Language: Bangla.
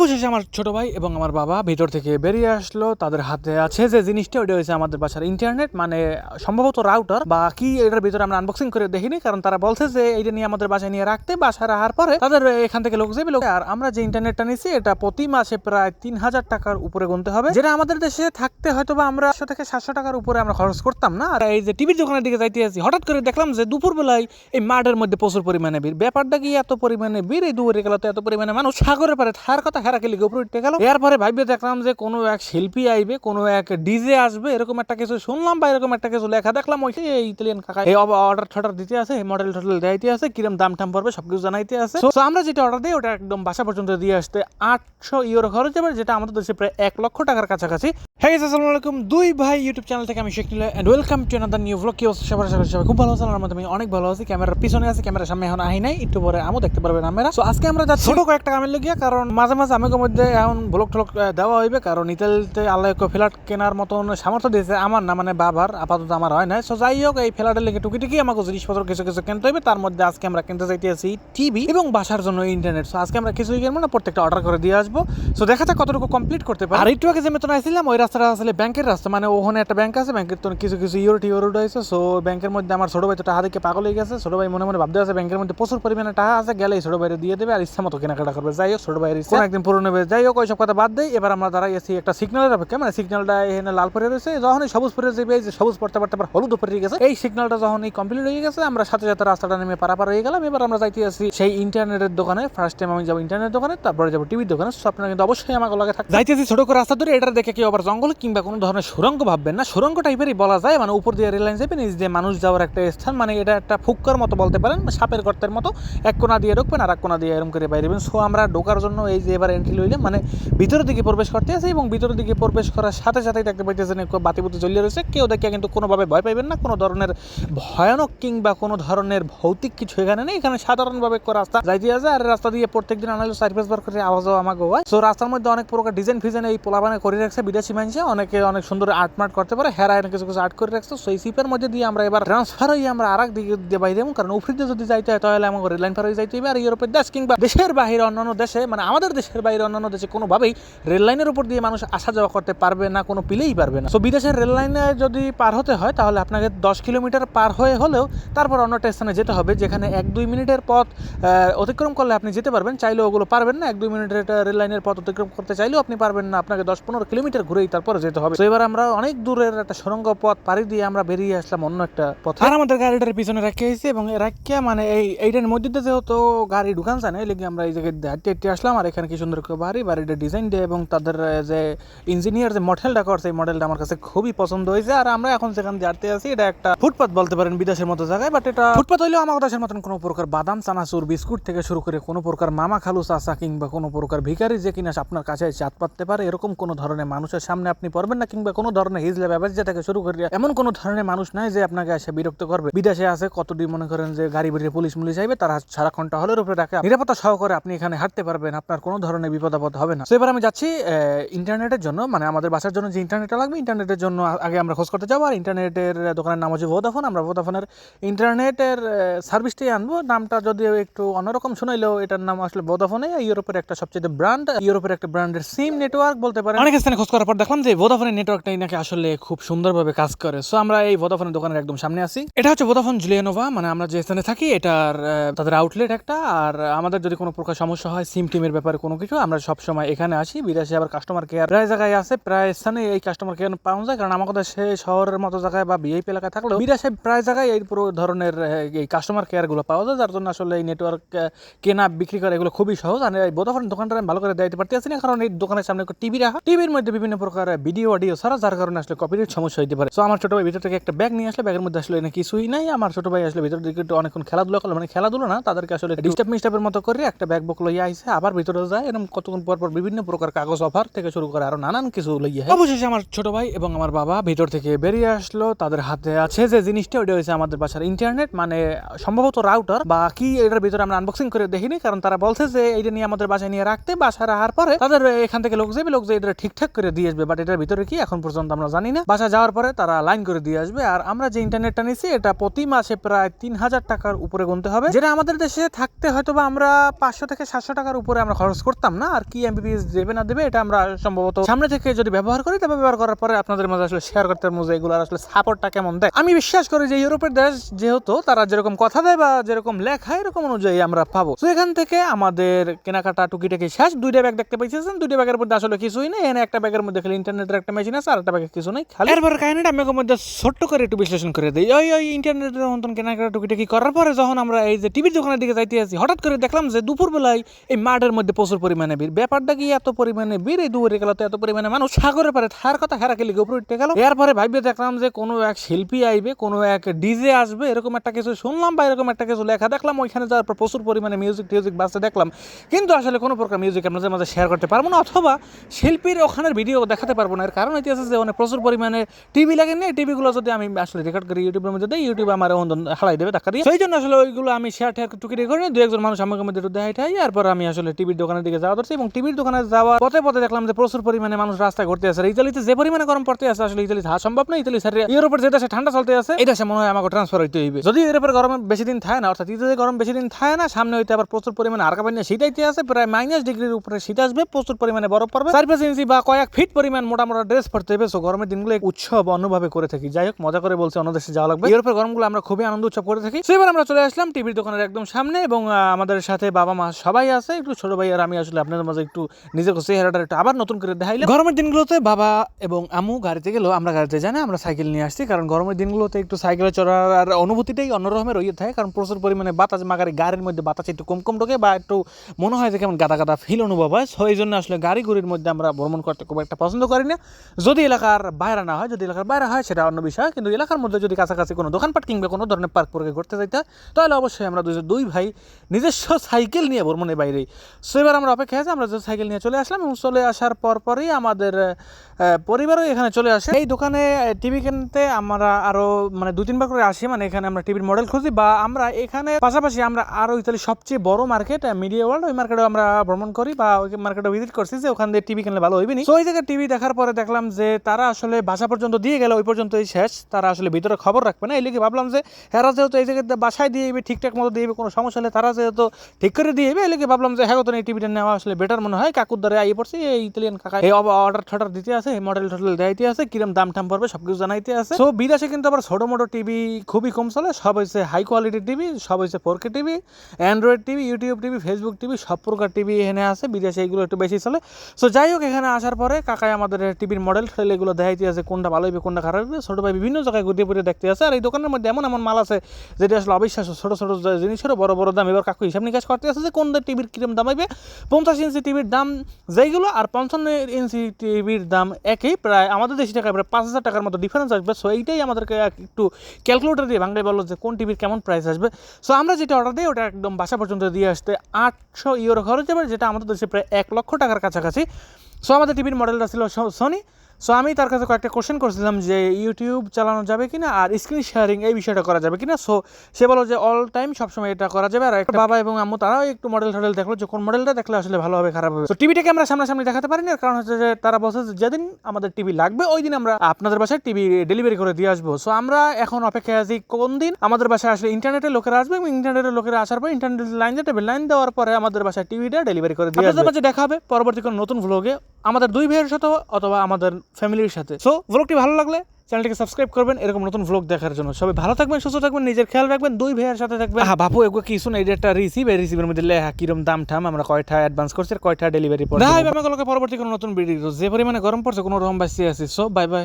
অবশেষে আমার ছোট ভাই এবং আমার বাবা ভিতর থেকে বেরিয়ে আসলো। তাদের হাতে আছে যে জিনিসটা ওটা হয়েছে আমাদের বাসার ইন্টারনেট মানে সম্ভবত রাউটার বা কি এটার ভিতরে আমরা আনবক্সিং করে দেখিনি, কারণ তারা বলছে যে এইটা নিয়ে আমাদের বাসায় নিয়ে রাখতে, বাসায় রাখার পরে তাদের এখান থেকে লোক যাবে। লোক আর আমরা যে ইন্টারনেটটা নিচ্ছি এটা প্রতি মাসে প্রায় তিন হাজার টাকার উপরে গুনতে হবে। যেটা আমাদের দেশে থাকতে হয়তো বা আমরা একশো থেকে সাতশো টাকার উপরে আমরা খরচ করতাম না। আর এই যে টিভির দোকানের দিকে যাইতে আছি হঠাৎ করে দেখলাম যে দুপুর বেলায় এই মাঠের মধ্যে প্রচুর পরিমাণে ভিড়। ব্যাপারটা কি এত পরিমাণে ভিড়? এই দুপুরে গেল এত পরিমাণে মানুষ সাগরের পারে থার কথা লিখে উপরে উঠতে গেল। এরপরে ভাইবে দেখলাম যে কোনো এক শিল্পী আইবে, কোনো এক ডিজে আসবে, এরকম একটা কিছু শুনলাম বা এরকম একটা কিছু লেখা দেখলাম ওই ইতালিয়ান কাকা এই অর্ডার ঠর্ডার দিতে আছে মডেল টডেল দেয়াইতে আছে, কিরম দাম টাম পড়বে সবকিছু জানাইতে আছে। তো আমরা যেটা অর্ডার দিই, ওটা একদম বাসা পর্যন্ত দিয়ে আসতে আটশো ইউরো খরচ হবে যেটা আমাদের দেশে প্রায় এক লক্ষ টাকার কাছাকাছি। হ্যাঁ আসসালামু আলাইকুম। দুই ভাই ইউটিউব চ্যানেল থেকে আমি Sheikh Neel and welcome to another new vlog কি অবস্থা? সবার করি সবাই খুব ভালো আছেন আমার আমি অনেক ভালো আছি। ক্যামেরার পিছনে আছে ক্যামেরার সামনে এখন আহি নাই। একটু পরে আমও দেখতে পারবেন আমরা। সো আজকে আমরা যাচ্ছি ছোট কয়েকটা কামের লগিয়া কারণ মাঝে মাঝে আমাকে মধ্যে এখন ব্লগ টলক দেওয়া হইবে কারণ ইতালিতে আল্লাহ ফ্ল্যাট কেনার মতন সামর্থ্য দিয়েছে আমার না মানে বাবার আপাতত আমার হয় না সো যাই হোক এই ফ্ল্যাটের লেগে টুকিটুকি আমাকে জিনিসপত্র কিছু কিছু কিনতে হইবে। তার মধ্যে আজকে আমরা কিনতে চাইতে আছি টিভি এবং বাসার জন্য ইন্টারনেট সো আজকে আমরা কিছুই কিনবো না প্রত্যেকটা অর্ডার করে দিয়ে আসব। সো দেখা যাক কতটুকু কমপ্লিট করতে পারি। আর একটু আগে যে মেতন আসছিলাম ওই রাস্তাটা আসলে ব্যাংকের রাস্তা মানে ওখানে একটা ব্যাংক আছে ব্যাংকের তো কিছু কিছু ইউরো টিউরো হয়েছে সো ব্যাংকের মধ্যে আমার ছোট ভাই তো টাকা দেখে পাগল হয়ে গেছে ছোট ভাই মনে মনে ভাবতে আছে ব্যাংকের মধ্যে প্রচুর পরিমাণে টাকা আছে গেলে ছোট ভাইরে দিয়ে দেবে আর ইচ্ছা মতো কেনাকাটা করবে। যাই হোক ছোট ভাইয়ের ইচ্ছা। একদিন পুরো নেবে যাই হোক ওইসব কথা বাদ দেয় এবার আমরা দাঁড়াই আছি একটা সিগন্যালের অপেক্ষা মানে সিগন্যালটা এখানে লাল পরে রয়েছে যখনই সবুজ পরে যাবে এই যে সবুজ পড়তে পড়তে আবার হলুদ পরে গেছে এই সিগন্যালটা যখনই কমপ্লিট হয়ে গেছে আমরা সাথে সাথে রাস্তাটা নেমে পারাপার হয়ে গেলাম। এবার আমরা যাইতে আছি সেই ইন্টারনেটের দোকানে। ফার্স্ট টাইম আমি যাব ইন্টারনেট দোকানে তারপরে যাব টিভির দোকানে। সো আপনারা কিন্তু অবশ্যই আমাকে লাগে থাকবে। যাইতেছি ছোট করে রাস্তা ধরে এটা দেখে কেউ আবার জঙ্গল কিংবা কোনো ধরনের সুরঙ্গ ভাববেন না। সুরঙ্গ টাইপেরই বলা যায় মানে উপর দিয়ে রেল লাইন যাবে মানুষ যাওয়ার একটা স্থান মানে এটা একটা ফুক্কার মতো বলতে পারেন সাপের গর্তের মতো। এক কোনা দিয়ে ঢুকবেন আর এক কোনা দিয়ে এরকম করে বাইরে সো আমরা ঢোকার জন্য এই যে এবার এন্ট্রি লইলাম মানে ভিতরের দিকে প্রবেশ করতে আছে এবং ভিতরের দিকে প্রবেশ করার সাথে সাথেই দেখতে পাইতেছেন একটু বাতি জ্বলিয়ে রয়েছে। কেউ দেখে কিন্তু কোনোভাবে ভয় পাইবেন না। কোনো ধরনের ভয়ানক কিংবা কোনো ধরনের ভৌতিক কিছু এখানে নেই। এখানে সাধারণভাবে রাস্তা যাইতে আছে, আর রাস্তা দিয়ে প্রত্যেকদিন আনাইলো চার পাঁচ বার করে আওয়াজও আমাকে হয়। সো রাস্তার মধ্যে অনেক প্রকার ডিজাইন ফিজাইন এই পোলাবানে করে রাখছে। বিদেশি মানুষে অনেকে অনেক সুন্দর আর্ট মার্ট করতে পারে হেরা এনে কিছু কিছু আর্ট করে রাখছে। সেই সিপের মধ্যে দিয়ে আমরা এবার ট্রান্সফার হয়ে আমরা আর এক দিকে যাব কারণ উফরিতে যদি যাইতে হয়, তাহলে আমাকে রেল লাইন পার হয়ে যাইতে হবে। আর ইউরোপের দেশ কিংবা দেশের বাইরে অন্যান্য দেশে মানে আমাদের দেশের বাইরে অন্যান্য দেশে কোনোভাবেই রেল লাইনের উপর দিয়ে মানুষ আসা যাওয়া করতে পারবে না, কোনো পিলেই পারবে না। সো বিদেশের রেল লাইনে যদি পার হতে হয়, তাহলে আপনাকে দশ কিলোমিটার পার হয়ে হলেও তারপর অন্য স্থানে যেতে হবে, যেখানে এক দুই মিনিটের পথ অতিক্রম করলে আপনি যেতে পারবেন। চাইলেও ওগুলো পারবেন না, এক দুই মিনিটের একটা রেল লাইনের পথ অতিক্রম করতে চাইলেও আপনি পারবেন না। আপনাকে দশ পনেরো কিলোমিটার ঘুরেই তারপরে যেতে হবে। এবার আমরা অনেক দূরের একটা সুরঙ্গ পথ পাড়ি দিয়ে আমরা বেরিয়ে আসলাম অন্য একটা পথ। আর আমাদের গাড়িটার পিছনে রাখে এসেছি এবং রাখিয়া মানে এই এইটার মধ্যে দিয়ে যেহেতু গাড়ি ঢুকান যায় না, এই লেগে আমরা এই জায়গায় হাঁটতে হাঁটতে আসলাম। আর এখানে কি সুন্দর বাড়ি, বাড়িটা ডিজাইন দেয় এবং তাদের যে ইঞ্জিনিয়ার যে মডেলটা করছে, এই মডেলটা আমার কাছে খুবই পছন্দ হয়েছে। আর আমরা এখন যেখানে হাঁটতে আছি, এটা একটা ফুটপাথ বলতে পারেন, বিদেশের মতো জায়গায়। বাট এটা ফুটপাথ হইলেও আমাদের দেশের মতন কোনো প্রকার বাদাম, চানাচুর, বিস্কুট থেকে শুরু করে কোনো প্রকার মামা খালু চাচা কিংবা কোনো প্রকার ভিখারি যে কিনা আপনার কাছে চাঁদ পাততে পারে, এরকম কোনো ধরনের মানুষের সামনে আপনি পড়বেন না কিংবা কোনো ধরনের হিজলে ব্যবসা থেকে শুরু করে এমন কোনো ধরনের মানুষ নাই যে আপনাকে এসে বিরক্ত করবে। বিদেশে আছে কতটি মনে করেন যে গাড়ি বেরিয়ে পুলিশ মুলিশ যাইবে তারা সারাক্ষণ টহলের উপরে রাখে। নিরাপত্তা সহকারে আপনি এখানে হাঁটতে পারবেন, আপনার কোনো ধরনের বিপদ আপদ হবে না। তো এবার আমি যাচ্ছি ইন্টারনেটের জন্য মানে আমাদের বাসার জন্য যে ইন্টারনেটটা লাগবে, ইন্টারনেটের জন্য আগে আমরা খোঁজ করতে যাব, আর ইন্টারনেটের দোকানের নাম হচ্ছে ভোদাফোন আমরা ভোদাফোনের ইন্টারনেটের সার্ভিসটাই আনব। নামটা যদিও একটু অন্যরকম শুনাইলেও এটার নাম আসলে ভোদাফোনে ইউরোপের একটা সবচেয়ে ব্র্যান্ড ইউরোপের একটা ব্র্যান্ডের সিম নেটওয়ার্ক বলতে পারেন। অনেক স্থানে খোঁজ করার পর দেখলাম যে ভোদাফোনের নেটওয়ার্কটাই নাকি আসলে খুব সুন্দরভাবে কাজ করে। সো আমরা এই ভোদাফোনের দোকানের একদম সামনে আছি। এটা হচ্ছে ভোদাফোন জুলিয়ানোভা মানে আমরা যে স্থানে থাকি, এটার তাদের আউটলেট একটা। আর আমাদের যদি কোনো প্রকার সমস্যা হয় সিম টিমের ব্যাপারে কোনো কিছু, আমরা সবসময় এখানে আসি। বিদেশে আবার কাস্টমার কেয়ার প্রায় জায়গায় আছে, প্রায় স্থানে এই কাস্টমার কেয়ার পাওয়া যায়। কারণ আমাদের সে শহরের মতো জায়গায় বা বিএপি এলাকায় থাকলেও বিদেশে প্রায় জায়গায় এই পুরো ধরনের এই কাস্টমার কেয়ারগুলো পাওয়া যায়। যার জন্য আসলে এই নেটওয়ার্ক কেনা, বিক্রি করা এগুলো খুবই সহজ। আর এই ভোদাফোন দোকানটা আমি ভালো করে দিতে পারতেছি না, কারণ এই দোকানের সামনে টিভি রাখা। টিভির মধ্যে বিভিন্ন প্রকার ভিডিও অডিও ছাড়া যার কারণে আসলে কপিরাইট সমস্যা হতে পারে। তো আমার ছোট ভাই ভিতর থেকে একটা ব্যাগ নিয়ে আসলে ব্যাগের মধ্যে আসলে এনে কিছুই নাই। আমার ছোট ভাই আসলে ভিতর দিকে একটু অনেকক্ষণ খেলাধুলা করল মানে খেলাধুলা না তাদেরকে আসলে ডিস্টার্ব মিস্টার্বের মতো করে একটা ব্যাগ বুক লইয়া আইসে আবার ভিতরে যায় এরকম কতক্ষণ পর পর বিভিন্ন প্রকার কাগজ অফার থেকে শুরু করে আরও নানান কিছু লইয়া অবশেষে আমার ছোট ভাই এবং আমার বাবা ভিতর থেকে বেরিয়ে আসলো তাদের হাতে আছে যে জিনিসটা ওটা হয়েছে আমাদের বাসার ইন্টারনেট মানে সম্ভবত রাউটার বা কি এটার ভিতরে আমরা আনবক্সিং করে দেখিনি কারণ তারা বলছে যে এইটা নিয়ে আমাদের বাসায় নিয়ে রাখতে বাসায় রাখার পরে তাদের এখান থেকে লোক যাবে লোক যে এটা ঠিকঠাক করে দিয়ে আসবে। বাট এটার ভিতরে কি এখন পর্যন্ত আমরা জানি না। বাসা যাওয়ার পরে তারা লাইন করে দিয়ে আসবে আর আমরা যে ইন্টারনেটটা নিছি, এটা প্রতি মাসে প্রায় তিন হাজার টাকার উপরে গুনতে হবে। যেটা আমাদের দেশে থাকতে হয়তো বা আমরা পাঁচশো থেকে সাতশো টাকার উপরে আমরা খরচ করতাম না, আর কি এমবিপিএস দেবে না দেবে এটা আমরা সম্ভবত সামনে থেকে যদি ব্যবহার করি, তবে ব্যবহার করার পরে আপনাদের মাঝে আসলে শেয়ার করতে মজা এগুলো আসলে সাপোর্টটা কেমন দেয়। আমি বিশ্বাস করি যে ইউরোপের দেশ যেহেতু তারা যেরকম কথা দেয় বা যেরকম লেখা, এরকম অনুযায়ী আমরা পাবো। তো এখান থেকে আমাদের কেনাকাটা টুকিটাকি শেষ। দুইটা ব্যাগ দেখতে পাইছেন দুইটা ব্যাগের মধ্যে আসলে কিছুই নেই। এখানে একটা ব্যাগের মধ্যে খালি ইন্টারনেটের একটা মেশিন আছে, আর একটা কিছু নেই, খালি এরপর কাহিনীটা আমি মধ্যে ছোট্ট করে একটু বিশ্লেষণ করে দিই। ওই ওই ইন্টারনেটের মতন কেনাকাটা টুকিটাকি করার পরে যখন আমরা এই যে টিভির দোকানের দিকে যাইতে আছি হঠাৎ করে দেখলাম যে দুপুরবেলায় এই মাঠের মধ্যে প্রচুর পরিমাণে ভিড়। ব্যাপারটা কি, এত পরিমাণে ভিড়, এই দুপুরে গেল তো এত পরিমাণে মানুষ সাগরের পারে থার কথা হেরা কেলি উপরে উঠতে গেল। এরপরে ভাইবে দেখলাম যে কোনো এক শিল্পী আইবে, কোনো এক ডিজে আসবে, এরকম একটা কিছু শুনলাম বা এরকম একটা কিছু লেখা দেখলাম, ওইখানে যাওয়ার পর প্রচুর পরিমাণে মিউজিক টিউজিক বাজতে দেখলাম। কিন্তু আসলে কোনো প্রকার মিউজিক আপনাদের মাঝে শেয়ার করতে পারব না, অথবা শিল্পীর ওখানের ভিডিও দেখাতে পারব না। এর কারণ হইতে আছে যে ওখানে প্রচুর পরিমাণে টিভি লাগে না। টিভিগুলো যদি আমি আসলে রেকর্ড করি ইউটিউবের মধ্যে দিই ইউটিউব আমার ওন্দন হালাই দেবে টাকা দিয়ে। সেই জন্য আসলে ওইগুলো আমি শেয়ার টেয়ার টুকিটি করে দু একজন মানুষ আমাকে মধ্যে একটু দেখাই ঠাই এরপর আমি আসলে টিভির দোকানের দিকে যাওয়া ধরছি এবং টিভির দোকানে যাওয়ার পথে পথে দেখলাম যে, প্রচুর পরিমাণে মানুষ রাস্তায় ঘুরতে আছে ইতালিতে যে পরিমাণে গরম পড়তে আছে আসলে ইতালি থাকা সম্ভব না। ইতালি স্যার ইউরোপের যে দেশে ঠান্ডা চলতে আছে এই দেশে মনে হয় আমাকে ট্রান্সফার হইতে হইবে। যদি ইউরোপের গরম বেশি দিন থাকে না, অর্থাৎ ইতালি গরম বেশি দিন থাকে না, সামনে হইতে আবার প্রচুর পরিমাণে আরকা পানি শীত আইতে আছে প্রায় মাইনাস ডিগ্রির উপরে শীত আসবে, প্রচুর পরিমাণে বরফ পড়বে। চার পাঁচ ইঞ্চি বা কয়েক ফিট পরিমাণ মোটা মোটা ড্রেস হবে সো গরমের দিনগুলো উৎসব অন্যভাবে করে থাকি। যাই হোক, মজা করে বলছে, অন্য দেশে যাওয়া লাগবে। ইউরোপের গরমগুলো আমরা খুবই আনন্দ উৎসব করে থাকি। সেবার আমরা চলে আসলাম টিভির দোকানের একদম সামনে এবং আমাদের সাথে বাবা মা সবাই আছে, একটু ছোট ভাই আর আমি আসলে আপনাদের মাঝে একটু নিজের চেহারাটা একটু আবার নতুন করে দেখাইলে গরমের দিনগুলোতে বাবা এবং আমু গাড়িতে গেলো আমরা গাড়িতে যাই না, আমরা সাইকেল নিয়ে আসছি, কারণ গরমের দিনগুলোতে একটু সাইকেলে চড়ার অনুভূতিটাই অন্যরকমের রয়ে থাকে, কারণ প্রচুর পরিমাণে বাতাস মাগারি গাড়ির মধ্যে বাতাস একটু কম কম ঢোকে বা একটু মনে হয় যে কেমন গাদা গাদা ফিল অনুভব হয়। সো এই জন্য আসলে গাড়ি গুড়ির মধ্যে আমরা ভ্রমণ করতে খুব একটা পছন্দ করি না। যদি এলাকার বাইরে না হয়, যদি এলাকার বাইরে হয়, সেটা অন্য বিষয়। কিন্তু এলাকার মধ্যে যদি কাছাকাছি কোনো দোকানপাট কিংবা কোনো ধরনের পার্ক পরে ঘুরতে যাইতে হয়, তাহলে অবশ্যই আমরা দুজন দুই ভাই নিজস্ব সাইকেল নিয়ে ভ্রমণের বাইরেই সো এবার আমরা অপেক্ষা আছে, আমরা সাইকেল নিয়ে চলে আসলাম এবং চলে আসার পর পরই আমাদের পরিবারও এখানে চলে আসে। এই দোকানে টিভি কিনতে আমরা আরও মানে দু তিনবার করে আসি মানে এখানে আমরা টিভির মডেল খুঁজি বা আমরা এখানে পাশাপাশি আমরা আরও ইতালি সবচেয়ে বড় মার্কেট মিডিয়া ওয়ার্ল্ড ওই মার্কেটে আমরা ভ্রমণ করি বা ওই মার্কেটে ভিজিট করছি যে ওখান দিয়ে টিভি কিনলে ভালো হইবে নি। তো ওই জায়গায় টিভি দেখার পরে দেখলাম যে তারা আসলে বাসা পর্যন্ত দিয়ে গেলে ওই পর্যন্তই শেষ। তারা আসলে ভিতরে খবর রাখবে না। এই লিগে ভাবলাম যে হেরা যেহেতু এই জায়গায় বাসায় দিয়ে দিবে ঠিকঠাক মতো দিয়ে কোনো সমস্যা হলে তারা যেহেতু ঠিক করে দিয়ে দিবে এই লিগে ভাবলাম যে হ্যাঁ এই টিভিটা নেওয়া আসলে বেটার মনে হয়। কাকুর দ্বারা আইয়ে পড়ছি, এই ইতালিয়ান কাকা। এই অর্ডার টর্ডার দিতে আছে, এই মডেল টডেল দেখাইতে আছে, কিরম দাম টাম পড়বে সবকিছু জানাইতে আছে। তো বিদেশে কিন্তু আবার ছোট মোটো টিভি খুবই কম চলে। সব হচ্ছে হাই কোয়ালিটির টিভি সব হয়েছে four K TV Android TV YouTube TV Facebook TV সব প্রকার টিভি এখানে আছে। বিদেশে এগুলো একটু বেশি চলে। সো যাই হোক, এখানে আসার পরে কাকাই আমাদের টিভির মডেল ঠেলে এগুলো দেখাইতে আছে, কোনটা ভালো হবে কোনটা খারাপ হবে ছোটো ভাই বিভিন্ন জায়গায় ঘুরিয়ে ঘুরিয়ে দেখতে আছে। আর এই দোকানের মধ্যে এমন এমন মাল আছে, যেটা আসলে অবিশ্বাস্য। ছোটো ছোটো জিনিসেরও বড় বড় দাম। এবার কাকু হিসাব নিকাশ করতে আছে যে কোন টিভির কিরম দাম হবে পঞ্চাশ ইঞ্চি টিভির দাম যেইগুলো, আর পঞ্চান্ন ইঞ্চি টিভির দাম একই। প্রায় আমাদের দেশি টাকায় প্রায় পাঁচ হাজার টাকার মতো ডিফারেন্স আসবে। সো এইটাই আমাদেরকে একটু ক্যালকুলেটর দিয়ে বাংলায় বলল যে কোন টিভির কেমন প্রাইস আসবে। সো আমরা যেটা অর্ডার দিই, ওটা একদম বাসা পর্যন্ত দিয়ে আসতে আটশো ইউরো খরচ হবে, যেটা আমাদের দেশে প্রায় এক লক্ষ টাকার কাছাকাছি। সো আমাদের টিভির মডেলটা ছিল সোনি সো আমি তার কাছে কয়েকটা কোশ্চেন করেছিলাম যে ইউটিউব চালানো যাবে কিনা আর স্ক্রিন শেয়ারিং এই বিষয়টা করা যাবে কিনা। সো সে বলো যে অল টাইম সবসময় এটা করা যাবে। আর একটা বাবা এবং আম্মু তারাও একটু মডেল টডেল দেখল যে কোন মডেলটা দেখলে আসলে ভালো হবে খারাপ হবে। তো টিভিটাকে আমরা সামনাসামনি দেখাতে পারি না কারণ হচ্ছে যে তারা বলছে যে যেদিন আমাদের টিভি লাগবে ওই দিন আমরা আপনাদের বাসায় টিভি ডেলিভারি করে দিয়ে আসব। সো আমরা এখন অপেক্ষায় আছি কোন দিন আমাদের বাসায় আসলে ইন্টারনেটের লোকেরা আসবে এবং ইন্টারনেটের লোকেরা আসার পর ইন্টারনেট লাইন দেবে লাইন দেওয়ার পরে আমাদের বাসায় টিভিটা ডেলিভারি করে দিয়ে আসবে। দেখা হবে পরবর্তী কোনো নতুন ভ্লগে আমাদের দুই ভাইয়ের সাথে অথবা আমাদের ফ্যামিলির সাথে। সো ব্লগটি ভালো লাগলে চ্যানেলটিকে সাবস্ক্রাইব করবেন। এরকম নতুন ব্লগ দেখার জন্য। সবাই ভালো থাকবেন সুস্থ থাকবেন নিজের খেয়াল রাখবেন। দুই ভাইয়ের সাথে থাকবেন। হ্যাঁ বাপু এগুলো কি শুনে এটা একটা রিসিভ এই রিসিভের মধ্যে লেখা কিরম দাম ঠাম? আমরা কয়টা অ্যাডভান্স করছি কয়টা ডেলিভারি পড়ে ভাই আমাকে পরবর্তী কোনো নতুন ভিডিও যে পরিমাণে গরম পড়ছে কোনো রকম বাঁচিয়ে আছি। So bye bye